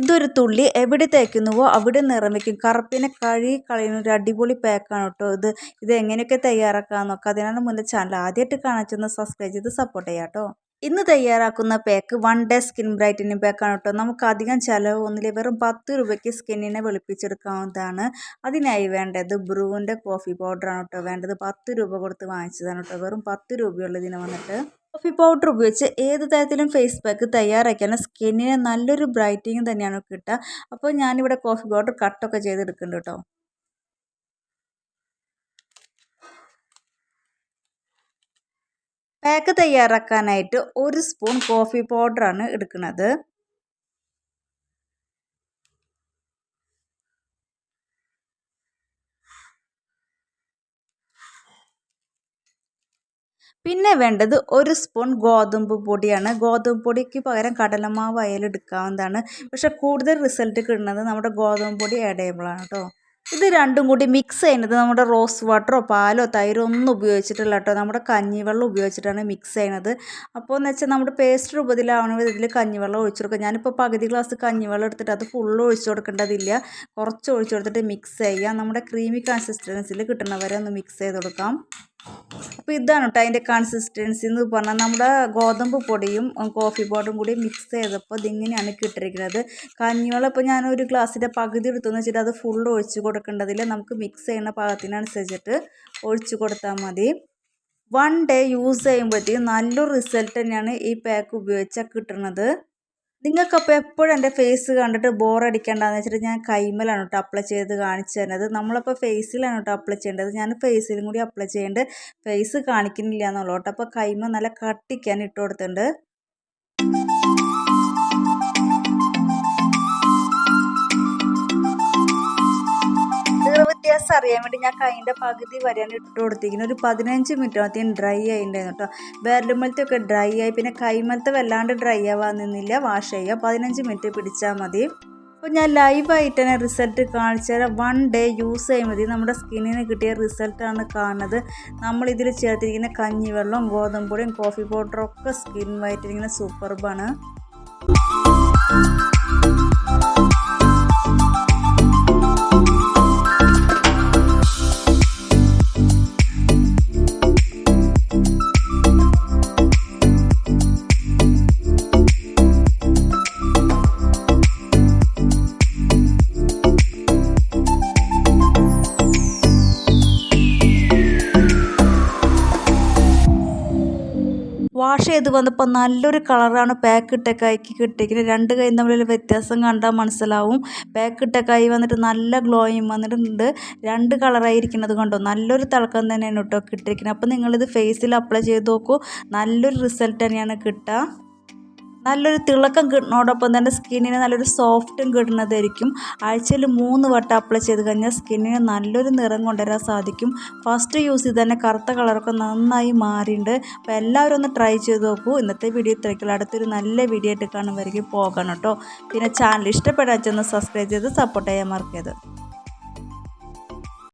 ഇതൊരു തുള്ളി എവിടെ തേക്കുന്നുവോ അവിടെ നിറം വയ്ക്കും കറുപ്പിനെ കഴുകി കളയുന്ന ഒരു അടിപൊളി പാക്കാണ് കേട്ടോ ഇത്. ഇത് എങ്ങനെയൊക്കെ തയ്യാറാക്കാമെന്നൊക്കെ അതിനാണ് മുന്നേ ചാനൽ ആദ്യമായിട്ട് കാണിച്ചൊന്ന് സബ്സ്ക്രൈബ് ചെയ്ത് സപ്പോർട്ട് ചെയ്യാം കേട്ടോ. ഇന്ന് തയ്യാറാക്കുന്ന pack one day skin brightening പാക്കാണ് കേട്ടോ. നമുക്ക് അധികം ചിലവ് ഒന്നില്ല. വെറും പത്ത് രൂപയ്ക്ക് സ്കിന്നിനെ വെളുപ്പിച്ചെടുക്കാവുന്നതാണ്. അതിനായി വേണ്ടത് ബ്രൂവിന്റെ കോഫി പൗഡറാണ് കേട്ടോ. വേണ്ടത് പത്ത് രൂപ കൊടുത്ത് വാങ്ങിച്ചതാണ് കേട്ടോ. വെറും പത്ത് രൂപയുള്ളതിന് വന്നിട്ട്. കോഫി പൗഡർ ഉപയോഗിച്ച് ഏത് തരത്തിലും ഫേസ് പാക്ക് തയ്യാറാക്കിയാലും സ്കിന്നിന് നല്ലൊരു ബ്രൈറ്റിങ് തന്നെയാണ് കിട്ടുക. അപ്പോൾ ഞാനിവിടെ കോഫി പൗഡർ കട്ടൊക്കെ ചെയ്തെടുക്കുന്നുണ്ട് കേട്ടോ. പാക്ക് തയ്യാറാക്കാനായിട്ട് ഒരു സ്പൂൺ കോഫി പൗഡറാണ് എടുക്കുന്നത്. പിന്നെ വേണ്ടത് ഒരു സ്പൂൺ ഗോതമ്പ് പൊടിയാണ്. ഗോതമ്പ് പൊടിക്ക് പകരം കടലമാവ് ആയാലും എടുക്കാവുന്നതാണ്. പക്ഷെ കൂടുതൽ റിസൾട്ട് കിട്ടുന്നത് നമ്മുടെ ഗോതമ്പ് പൊടി ആഡ് കേട്ടോ ഇത് രണ്ടും കൂടി മിക്സ് ചെയ്യുന്നത് നമ്മുടെ റോസ് വാട്ടറോ പാലോ തൈരോ ഒന്നും ഉപയോഗിച്ചിട്ടില്ല കേട്ടോ നമ്മുടെ കഞ്ഞിവെള്ളം ഉപയോഗിച്ചിട്ടാണ് മിക്സ് ചെയ്യുന്നത്. അപ്പോൾ എന്ന് വെച്ചാൽ നമ്മുടെ പേസ്റ്റ് രൂപത്തിലാവണ വിധത്തിൽ കഞ്ഞിവെള്ളം ഒഴിച്ചു കൊടുക്കുക ഞാനിപ്പോൾ പകുതി ഗ്ലാസ് കഞ്ഞിവെള്ളം എടുത്തിട്ട് അത് ഫുള്ള് ഒഴിച്ചു കൊടുക്കേണ്ടതില്ല. കുറച്ച് ഒഴിച്ചു കൊടുത്തിട്ട് മിക്സ് ചെയ്യുക. നമ്മുടെ ക്രീമി കൺസിസ്റ്റൻസിൽ കിട്ടുന്നവരെ ഒന്ന് മിക്സ് ചെയ്ത് കൊടുക്കാം. അപ്പോൾ ഇതാണ് കേട്ടോ അതിന്റെ കൺസിസ്റ്റൻസി എന്ന് പറഞ്ഞാൽ നമ്മുടെ ഗോതമ്പ് പൊടിയും കോഫി പൗഡറും കൂടി മിക്സ് ചെയ്തപ്പോൾ ഇതിങ്ങനെയാണ് കിട്ടിയിരിക്കുന്നത് കഞ്ഞിവെള്ളം ഇപ്പോൾ ഞാൻ ഒരു ഗ്ലാസ്സിന്റെ പകുതി എടുത്തെന്ന് വെച്ചിട്ട് അത് ഫുൾ ഒഴിച്ച് കൊടുക്കേണ്ടതില്ല. നമുക്ക് മിക്സ് ചെയ്യുന്ന പാകത്തിനനുസരിച്ചിട്ട് ഒഴിച്ച് കൊടുത്താൽ മതി. വൺ ഡേ യൂസ് ചെയ്യുമ്പോഴത്തേക്കും നല്ലൊരു റിസൾട്ട് തന്നെയാണ് ഈ പാക്ക് ഉപയോഗിച്ചാൽ കിട്ടുന്നത് നിങ്ങൾക്കപ്പോൾ എപ്പോഴും എന്റെ ഫേസ് കണ്ടിട്ട് ബോറടിക്കേണ്ടതെന്ന് വെച്ചിട്ട് ഞാൻ കൈമലാണ് കേട്ടോ അപ്ലൈ ചെയ്ത് കാണിച്ചു തരുന്നത്. നമ്മളപ്പോൾ ഫേസിലാണ് കേട്ടോ അപ്ലൈ ചെയ്യേണ്ടത്. ഞാൻ ഫേസിലും കൂടി അപ്ലൈ ചെയ്യേണ്ടത് ഫേസ് കാണിക്കുന്നില്ല എന്നുള്ളൂ കേട്ടോ അപ്പോൾ കൈമ നല്ല കട്ടിക്കാൻ ഇട്ട് കൊടുത്തിട്ടുണ്ട്. വ്യത്യാസം അറിയാൻ വേണ്ടി ഞാൻ കൈന്റെ പകുതി വരെയാണ് ഇട്ട് കൊടുത്തിരിക്കുന്നത്. ഒരു പതിനഞ്ച് മിനിറ്റ് ആദ്യം ഡ്രൈ ആയിട്ടുണ്ടായിരുന്നു കേട്ടോ വിരലുമലത്തൊക്കെ ഡ്രൈ ആയി. പിന്നെ കൈമലത്തെ വല്ലാണ്ട് ഡ്രൈ ആവാൻ നിന്നില്ല. വാഷ് ചെയ്യുക. പതിനഞ്ച് മിനിറ്റ് പിടിച്ചാൽ മതി. അപ്പോൾ ഞാൻ ലൈവായിട്ട് തന്നെ റിസൾട്ട് കാണിച്ചാൽ വൺ ഡേ യൂസ് ചെയ്യുമ്പോൾ മതി. നമ്മുടെ സ്കിന്നിന് കിട്ടിയ റിസൾട്ടാണ് കാണുന്നത്. നമ്മളിതിൽ ചേർത്തിരിക്കുന്ന കഞ്ഞിവെള്ളം ഗോതമ്പൊടിയും കോഫി പൗഡറും ഒക്കെ സ്കിൻ വൈറ്റിങ്ങിന് സൂപ്പർബാണ് വാഷ് ചെയ്ത് വന്നപ്പോൾ നല്ലൊരു കളറാണ് പാക്ക് ഇട്ട കൈക്ക് കിട്ടിയിരിക്കുന്നത്. രണ്ട് കൈ തമ്മിലുള്ള വ്യത്യാസം കണ്ടാൽ മനസ്സിലാവും. പാക്ക് ഇട്ട കൈ വന്നിട്ട് നല്ല ഗ്ലോയും വന്നിട്ടുണ്ട്. രണ്ട് കളറായിരിക്കുന്നത് കണ്ടോ? നല്ലൊരു തിളക്കം തന്നെയാണ് കേട്ടോ കിട്ടിയിരിക്കുന്നത്. അപ്പോൾ നിങ്ങളിത് ഫേസിൽ അപ്ലൈ ചെയ്ത് നോക്കൂ. നല്ലൊരു റിസൾട്ട് തന്നെയാണ് കിട്ടുക. നല്ലൊരു തിളക്കം കിട്ടുന്നതോടൊപ്പം തന്നെ സ്കിന്നിന് നല്ലൊരു സോഫ്റ്റും കിട്ടുന്നതായിരിക്കും. ആഴ്ചയിൽ മൂന്ന് വട്ടം അപ്ലൈ ചെയ്ത് കഴിഞ്ഞാൽ സ്കിന്നിന് നല്ലൊരു നിറം കൊണ്ടുവരാൻ സാധിക്കും. ഫസ്റ്റ് യൂസ് ചെയ്ത് തന്നെ കറുത്ത കളറൊക്കെ നന്നായി മാറിയിട്ടുണ്ട്. അപ്പോൾ എല്ലാവരും ഒന്ന് ട്രൈ ചെയ്ത് നോക്കൂ. ഇന്നത്തെ വീഡിയോ ഇത്രയ്ക്കുള്ള. അടുത്തൊരു നല്ല വീഡിയോ ആയിട്ട് കാണുമ്പോഴേക്കും പോകണം കേട്ടോ. പിന്നെ ചാനൽ ഇഷ്ടപ്പെടാച്ചൊന്ന് സബ്സ്ക്രൈബ് ചെയ്ത് സപ്പോർട്ട് ചെയ്യാൻ മറക്കരുത്.